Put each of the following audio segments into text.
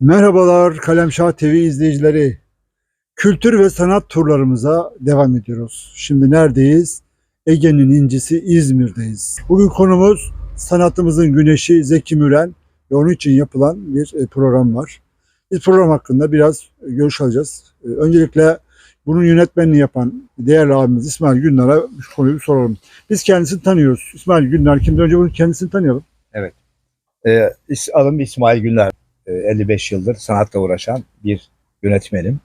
Merhabalar Kalemşah TV izleyicileri. Kültür ve sanat turlarımıza devam ediyoruz. Şimdi neredeyiz? Ege'nin incisi İzmir'deyiz. Bugün konumuz sanatımızın güneşi Zeki Müren ve onun için yapılan bir e, program var. Biz program hakkında biraz e, görüş alacağız. E, Öncelikle bunun yönetmenini yapan değerli abimiz İsmail Günler'e şu konuyu bir soralım. Biz kendisini tanıyoruz. İsmail Günler kimdir? Önce bunu kendisini tanıyalım. Ee, is- adım İsmail Günler. Ee, 55 yıldır sanatla uğraşan bir yönetmenim.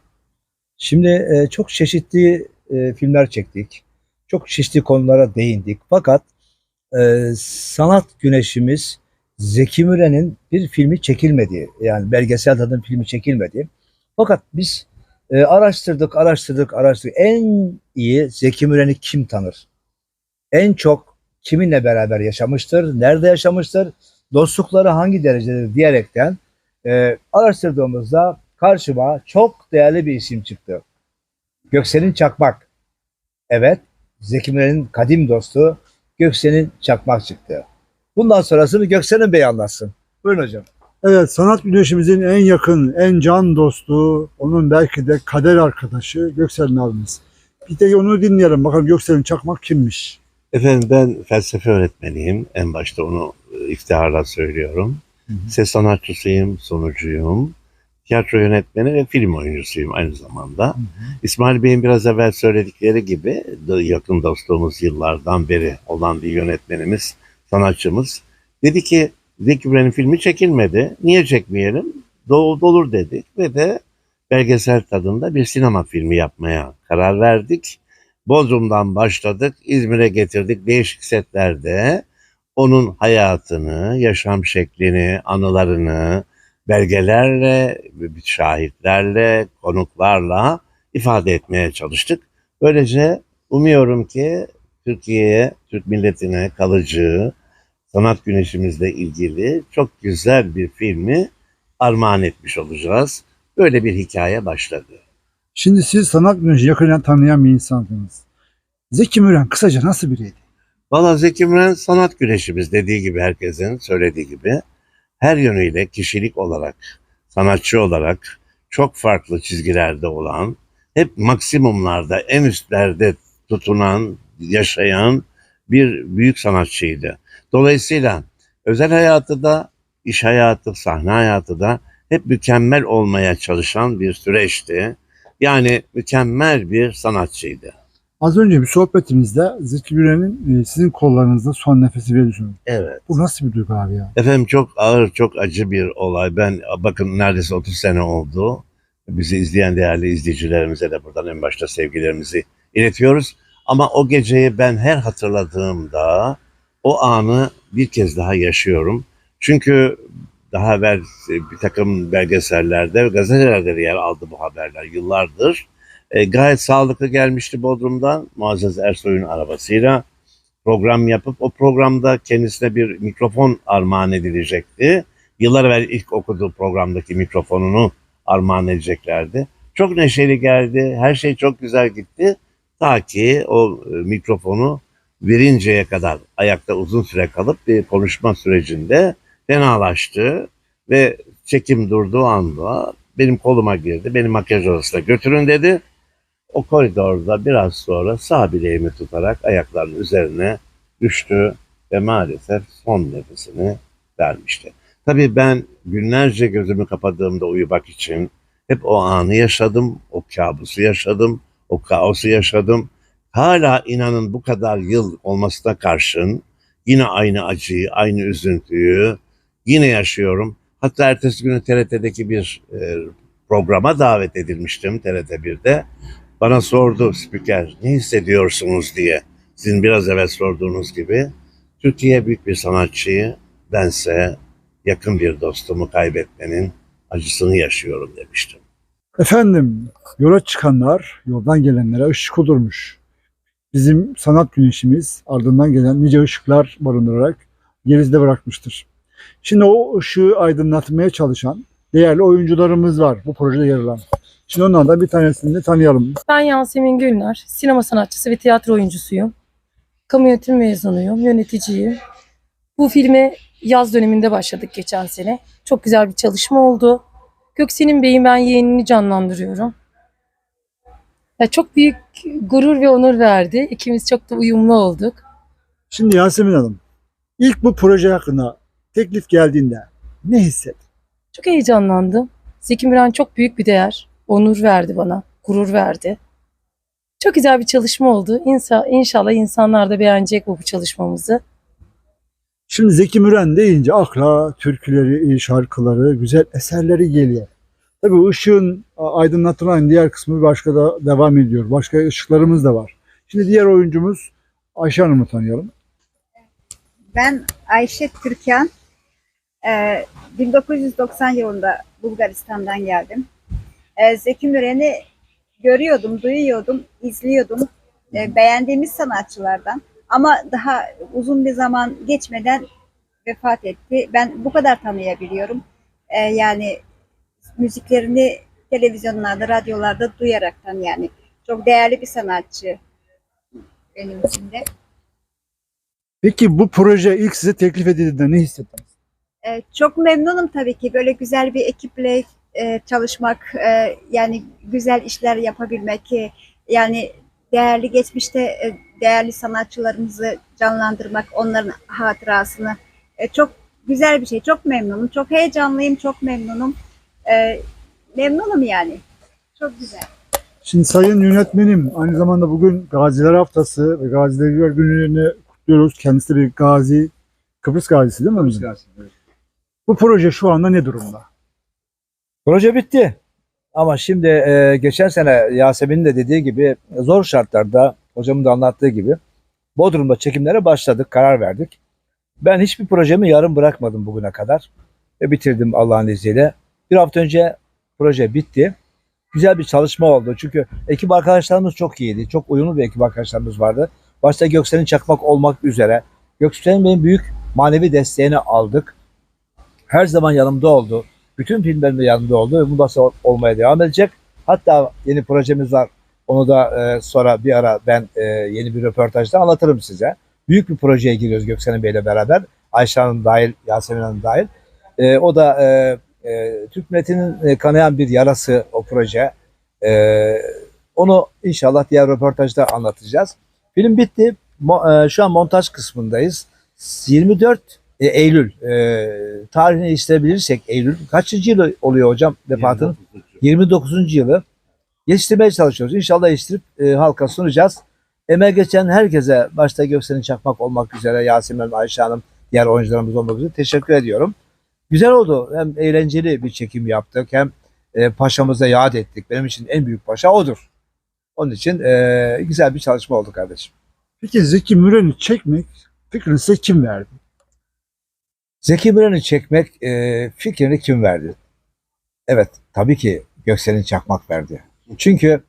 Şimdi e, çok çeşitli e, filmler çektik. Çok çeşitli konulara değindik. Fakat e, sanat güneşimiz Zeki Müren'in bir filmi çekilmedi. Yani belgesel tadın filmi çekilmedi. Fakat biz e, araştırdık, araştırdık, araştırdık. En iyi Zeki Müren'i kim tanır? En çok kiminle beraber yaşamıştır? Nerede yaşamıştır? dostlukları hangi derecededir diyerekten e, araştırdığımızda karşıma çok değerli bir isim çıktı. Göksel'in Çakmak. Evet, Zeki Müren'in kadim dostu Göksel'in Çakmak çıktı. Bundan sonrasını Göksel'in Bey anlatsın. Buyurun hocam. Evet, sanat güneşimizin en yakın, en can dostu, onun belki de kader arkadaşı Göksel'in abimiz. Bir de onu dinleyelim. Bakalım Göksel'in Çakmak kimmiş? Efendim ben felsefe öğretmeniyim. En başta onu e, iftiharla söylüyorum. Ses sanatçısıyım, sunucuyum. Tiyatro yönetmeni ve film oyuncusuyum aynı zamanda. İsmail Bey'in biraz evvel söyledikleri gibi yakın dostluğumuz yıllardan beri olan bir yönetmenimiz, sanatçımız. Dedi ki Zeki Müren'in filmi çekilmedi. Niye çekmeyelim? Doğu olur dedik ve de belgesel tadında bir sinema filmi yapmaya karar verdik. Bodrum'dan başladık, İzmir'e getirdik değişik setlerde. Onun hayatını, yaşam şeklini, anılarını belgelerle, şahitlerle, konuklarla ifade etmeye çalıştık. Böylece umuyorum ki Türkiye'ye, Türk milletine kalıcı sanat güneşimizle ilgili çok güzel bir filmi armağan etmiş olacağız. Böyle bir hikaye başladı. Şimdi siz sanat güneşi yakından tanıyan bir insansınız. Zeki Müren kısaca nasıl biriydi? Valla Zeki Müren sanat güneşimiz dediği gibi herkesin söylediği gibi her yönüyle kişilik olarak, sanatçı olarak çok farklı çizgilerde olan, hep maksimumlarda, en üstlerde tutunan, yaşayan bir büyük sanatçıydı. Dolayısıyla özel hayatı da, iş hayatı, sahne hayatı da hep mükemmel olmaya çalışan bir süreçti. Yani mükemmel bir sanatçıydı. Az önce bir sohbetimizde Zeki Müren'in e, sizin kollarınızda son nefesi veriyorsunuz. Evet. Bu nasıl bir duygu abi ya? Efendim çok ağır, çok acı bir olay. Ben bakın neredeyse 30 sene oldu. Bizi izleyen değerli izleyicilerimize de buradan en başta sevgilerimizi iletiyoruz. Ama o geceyi ben her hatırladığımda o anı bir kez daha yaşıyorum. Çünkü daha evvel bir takım belgesellerde gazetelerde de yer aldı bu haberler yıllardır. E, gayet sağlıklı gelmişti Bodrum'dan Muazzez Ersoy'un arabasıyla program yapıp o programda kendisine bir mikrofon armağan edilecekti. Yıllar evvel ilk okuduğu programdaki mikrofonunu armağan edeceklerdi. Çok neşeli geldi. Her şey çok güzel gitti. Ta ki o e, mikrofonu verinceye kadar ayakta uzun süre kalıp bir konuşma sürecinde fenalaştı ve çekim durduğu anda benim koluma girdi. Beni makyaj odasına götürün dedi. O koridorda biraz sonra sağ bileğimi tutarak ayaklarının üzerine düştü ve maalesef son nefesini vermişti. Tabii ben günlerce gözümü kapadığımda uyumak için hep o anı yaşadım, o kabusu yaşadım, o kaosu yaşadım. Hala inanın bu kadar yıl olmasına karşın yine aynı acıyı, aynı üzüntüyü yine yaşıyorum. Hatta ertesi günü TRT'deki bir e, programa davet edilmiştim TRT 1'de. Bana sordu spiker ne hissediyorsunuz diye. Sizin biraz evvel sorduğunuz gibi. Türkiye büyük bir sanatçıyı bense yakın bir dostumu kaybetmenin acısını yaşıyorum demiştim. Efendim, yola çıkanlar yoldan gelenlere ışık olurmuş. Bizim sanat güneşimiz ardından gelen nice ışıklar barındırarak gerizde bırakmıştır. Şimdi o ışığı aydınlatmaya çalışan değerli oyuncularımız var bu projede yer alan. Şimdi onlardan bir tanesini de tanıyalım. Ben Yasemin Gülnar, sinema sanatçısı ve tiyatro oyuncusuyum. Kamu yönetimi mezunuyum, yöneticiyim. Bu filme yaz döneminde başladık geçen sene. Çok güzel bir çalışma oldu. Göksel'in Bey'in ben yeğenini canlandırıyorum. Ya çok büyük gurur ve onur verdi. İkimiz çok da uyumlu olduk. Şimdi Yasemin Hanım, ilk bu proje hakkında teklif geldiğinde ne hissettin? Çok heyecanlandım. Zeki Müren çok büyük bir değer. Onur verdi bana. Gurur verdi. Çok güzel bir çalışma oldu. İnsa, inşallah insanlar da beğenecek bu, bu çalışmamızı. Şimdi Zeki Müren deyince akla türküleri, şarkıları, güzel eserleri geliyor. Tabii ışığın aydınlatılan diğer kısmı başka da devam ediyor. Başka ışıklarımız da var. Şimdi diğer oyuncumuz Ayşe Hanım'ı tanıyalım. Ben Ayşe Türkan. Ee, 1990 yılında Bulgaristan'dan geldim. Ee, Zeki Müren'i görüyordum, duyuyordum, izliyordum. Ee, beğendiğimiz sanatçılardan. Ama daha uzun bir zaman geçmeden vefat etti. Ben bu kadar tanıyabiliyorum. Ee, yani müziklerini televizyonlarda, radyolarda duyaraktan yani. Çok değerli bir sanatçı benim için de. Peki bu proje ilk size teklif edildiğinde ne hissettiniz? Ee, çok memnunum tabii ki böyle güzel bir ekiple e, çalışmak, e, yani güzel işler yapabilmek, e, yani değerli geçmişte e, değerli sanatçılarımızı canlandırmak, onların hatırasını e, çok güzel bir şey. Çok memnunum, çok heyecanlıyım, çok memnunum. E, memnunum yani. Çok güzel. Şimdi sayın yönetmenim aynı zamanda bugün Gaziler Haftası ve Gaziler Günü'nü kutluyoruz. Kendisi de bir gazi, Kıbrıs gazisi değil mi? Bu proje şu anda ne durumda? Proje bitti. Ama şimdi e, geçen sene Yasemin'in de dediği gibi zor şartlarda hocamın da anlattığı gibi Bodrum'da çekimlere başladık, karar verdik. Ben hiçbir projemi yarım bırakmadım bugüne kadar ve bitirdim Allah'ın izniyle. Bir hafta önce proje bitti. Güzel bir çalışma oldu çünkü ekip arkadaşlarımız çok iyiydi. Çok uyumlu bir ekip arkadaşlarımız vardı. Başta Göksel'in Çakmak olmak üzere. Göksel'in benim büyük manevi desteğini aldık. Her zaman yanımda oldu. Bütün filmlerimde yanımda oldu ve bundan sonra olmaya devam edecek. Hatta yeni projemiz var. Onu da e, sonra bir ara ben e, yeni bir röportajda anlatırım size. Büyük bir projeye giriyoruz Göksel'in Bey'le beraber. Ayşe Hanım dahil, Yasemin Hanım dahil. E, o da e, e, Türk milletinin e, kanayan bir yarası o proje. E, onu inşallah diğer röportajda anlatacağız. Film bitti. Mo- e, şu an montaj kısmındayız. 24 e, Eylül e, tarihini isteyebilirsek Eylül kaçıncı yılı oluyor hocam vefatın? 29. yılı. Yetiştirmeye çalışıyoruz. İnşallah yetiştirip e, halka sunacağız. Emeğe geçen herkese başta Göksel'in Çakmak olmak üzere Yasemin Ayşe Hanım diğer oyuncularımız olmak üzere teşekkür ediyorum. Güzel oldu. Hem eğlenceli bir çekim yaptık hem e, paşamıza yad ettik. Benim için en büyük paşa odur. Onun için e, güzel bir çalışma oldu kardeşim. Peki Zeki Müren'i çekmek fikrini size kim verdi? Zeki Müren'i çekmek e, fikrini kim verdi? Evet, tabii ki Göksel'in Çakmak verdi. Çünkü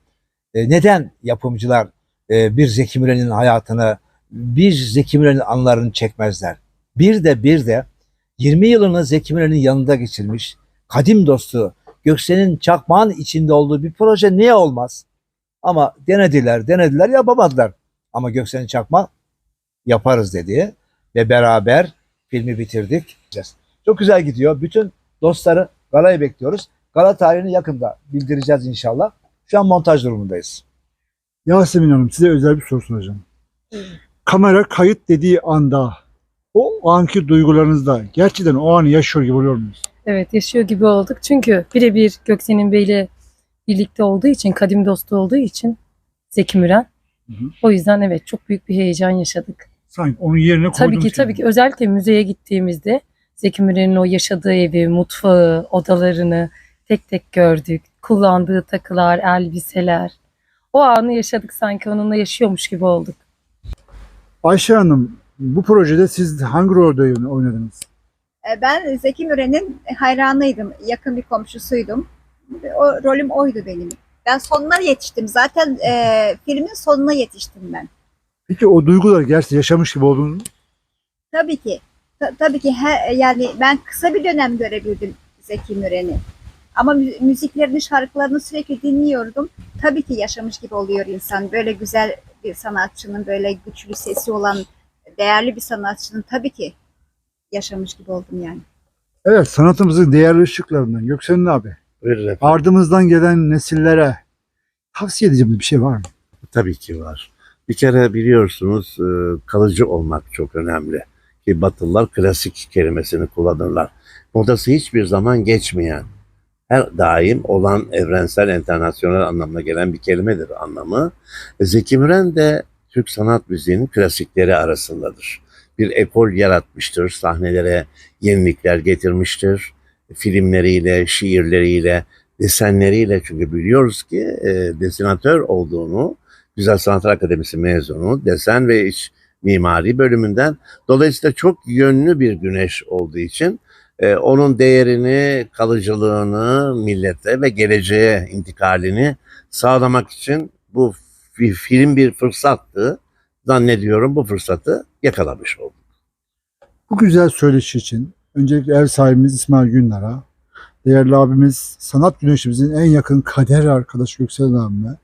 e, neden yapımcılar e, bir Zeki Müren'in hayatını, bir Zeki Müren'in anılarını çekmezler? Bir de bir de 20 yılını Zeki Müren'in yanında geçirmiş, kadim dostu, Göksel'in Çakmak'ın içinde olduğu bir proje niye olmaz? Ama denediler, denediler, yapamadılar. Ama Göksel'in Çakmak yaparız dedi ve beraber filmi bitirdik. Çok güzel gidiyor. Bütün dostları galaya bekliyoruz. Gala tarihini yakında bildireceğiz inşallah. Şu an montaj durumundayız. Yasemin Hanım size özel bir soru soracağım. Kamera kayıt dediği anda o anki duygularınızda gerçekten o anı yaşıyor gibi oluyor muyuz? Evet yaşıyor gibi olduk. Çünkü birebir Göksel'in Bey'le birlikte olduğu için, kadim dostu olduğu için Zeki Müren. Hı hı. O yüzden evet çok büyük bir heyecan yaşadık. Sanki onun yerine koydum. Tabii ki tabii ki özellikle müzeye gittiğimizde Zeki Müren'in o yaşadığı evi, mutfağı, odalarını tek tek gördük. Kullandığı takılar, elbiseler. O anı yaşadık sanki onunla yaşıyormuş gibi olduk. Ayşe Hanım bu projede siz hangi rolde oynadınız? Ee, Ben Zeki Müren'in hayranıydım, yakın bir komşusuydum. O rolüm oydu benim. Ben sonuna yetiştim. Zaten e, filmin sonuna yetiştim ben. Peki o duygular gerçekten yaşamış gibi oldunuz mu? Tabii ki. Ta- tabii ki he, yani ben kısa bir dönem görebildim Zeki Müren'i. Ama mü- müziklerini, şarkılarını sürekli dinliyordum. Tabii ki yaşamış gibi oluyor insan. Böyle güzel bir sanatçının, böyle güçlü sesi olan değerli bir sanatçının tabii ki yaşamış gibi oldum yani. Evet sanatımızın değerli ışıklarından Göksel'in abi. Buyurun efendim. ardımızdan gelen nesillere tavsiye edeceğimiz bir şey var mı? Tabii ki var. Bir kere biliyorsunuz e, kalıcı olmak çok önemli. Ki Batılılar klasik kelimesini kullanırlar. Modası hiçbir zaman geçmeyen, her daim olan evrensel, internasyonel anlamına gelen bir kelimedir anlamı. E, Zeki Müren de Türk sanat müziğinin klasikleri arasındadır. Bir ekol yaratmıştır, sahnelere yenilikler getirmiştir. Filmleriyle, şiirleriyle, desenleriyle çünkü biliyoruz ki e, desenatör olduğunu Güzel Sanatlar Akademisi mezunu, desen ve iç mimari bölümünden. Dolayısıyla çok yönlü bir güneş olduğu için e, onun değerini, kalıcılığını millete ve geleceğe intikalini sağlamak için bu fi- film bir fırsattı. Zannediyorum bu fırsatı yakalamış olduk. Bu güzel söyleşi için öncelikle ev sahibimiz İsmail Günlar'a, değerli abimiz sanat güneşimizin en yakın kader arkadaşı Göksel abime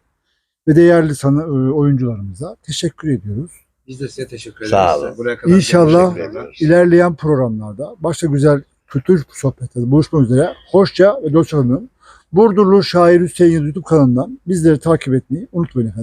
ve değerli sana, e, oyuncularımıza teşekkür ediyoruz. Biz de size teşekkür ederiz. Sağ olun. Buraya kadar İnşallah ilerleyen programlarda başka güzel kültür sohbetleri buluşmak üzere. Hoşça ve dostça kalın. Burdurlu Şair Hüseyin YouTube kanalından bizleri takip etmeyi unutmayın efendim.